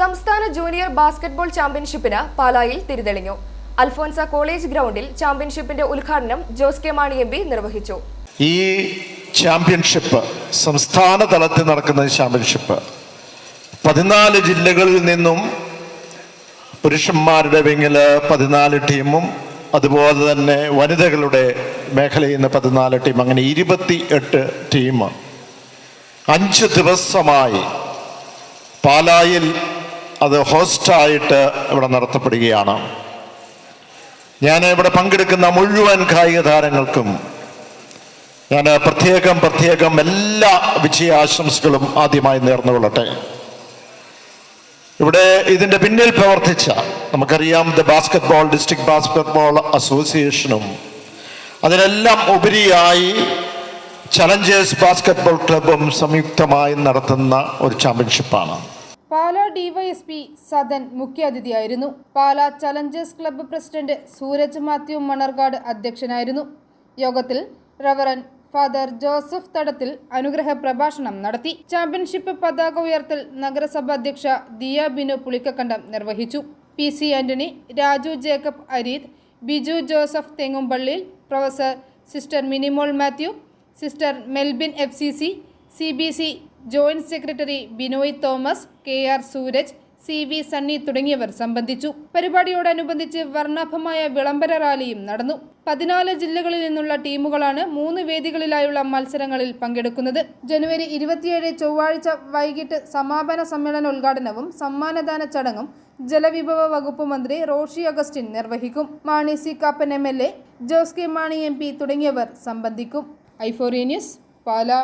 സംസ്ഥാന junior basketball ചാമ്പ്യൻഷിപ്പിന് പാലായിൽ തിരിതെളിഞ്ഞു. Alphonsa college ഗ്രൗണ്ടിൽ ചാമ്പ്യൻഷിപ്പിന്റെ ഉദ്ഘാടനം Jose K Mani M P നിർവഹിച്ചു. ഈ ചാമ്പ്യൻഷിപ്പ് സംസ്ഥാന തലത്തിൽ നടക്കുന്ന ചാമ്പ്യൻഷിപ്പ് പതിനാല് ജില്ലകളിൽ നിന്നും പുരുഷന്മാരുടെ വിങ്ങിൽ പതിനാല് ടീമും അതുപോലെ തന്നെ വനിതകളുടെ മേഖലയിൽ നിന്ന് പതിനാല് ടീം അങ്ങനെ ഇരുപത്തി എട്ട് ടീം. അഞ്ച് ദിവസമായി പാലായിൽ അത് ഹോസ്റ്റായിട്ട് ഇവിടെ നടത്തപ്പെടുകയാണ്. ഞാൻ ഇവിടെ പങ്കെടുക്കുന്ന മുഴുവൻ കായിക താരങ്ങൾക്കും ഞാൻ പ്രത്യേകം പ്രത്യേകം എല്ലാ വിജയാശംസകളും ആദ്യമായി നേർന്നുകൊള്ളട്ടെ. ഇവിടെ ഇതിന്റെ പിന്നിൽ പ്രവർത്തിച്ച നമുക്കറിയാം ദ ബാസ്കറ്റ്ബോൾ ഡിസ്ട്രിക്ട് ബാസ്കറ്റ്ബോൾ അസോസിയേഷനും അതിനെല്ലാം ഉപരിയായി ചലഞ്ചേഴ്സ് ബാസ്കറ്റ്ബോൾ ക്ലബും സംയുക്തമായി നടത്തുന്ന ഒരു ചാമ്പ്യൻഷിപ്പാണ്. Pala DYSP Sadan മുഖ്യാതിഥിയായിരുന്നു. Pala challengers club president Suraj Mathew Manarcad അധ്യക്ഷനായിരുന്നു. യോഗത്തിൽ റവറൻ ഫാദർ ജോസഫ് തടത്തിൽ അനുഗ്രഹ പ്രഭാഷണം നടത്തി. ചാമ്പ്യൻഷിപ്പ് പതാക ഉയർത്തൽ നഗരസഭ അധ്യക്ഷ ദിയ ബിനു പുളിക്കക്കണ്ടം നിർവഹിച്ചു. P C Antony Raju Jacob അരീദ് Biju Joseph Thengumpallil professor sister Minimol Mathew sister Melbin F C C C B C joint secretary Binoy Thomas K R Suraj C V Sunny തുടങ്ങിയവർ സംബന്ധിച്ചു. പരിപാടിയോടനുബന്ധിച്ച് വർണാഭമായ വിളംബര റാലിയും നടന്നു. പതിനാല് ജില്ലകളിൽ നിന്നുള്ള ടീമുകളാണ് മൂന്ന് വേദികളിലായുള്ള മത്സരങ്ങളിൽ പങ്കെടുക്കുന്നത്. ജനുവരി ഇരുപത്തിയേഴ് ചൊവ്വാഴ്ച വൈകിട്ട് സമാപന സമ്മേളന ഉദ്ഘാടനവും സമ്മാനദാന ചടങ്ങും ജലവിഭവ വകുപ്പ് മന്ത്രി റോഷി അഗസ്റ്റിൻ നിർവഹിക്കും. Mani C Kappan M L A Jose K Mani M P തുടങ്ങിയവർ സംബന്ധിക്കും. ഐഫോറിയ ന്യൂസ് പാലാ.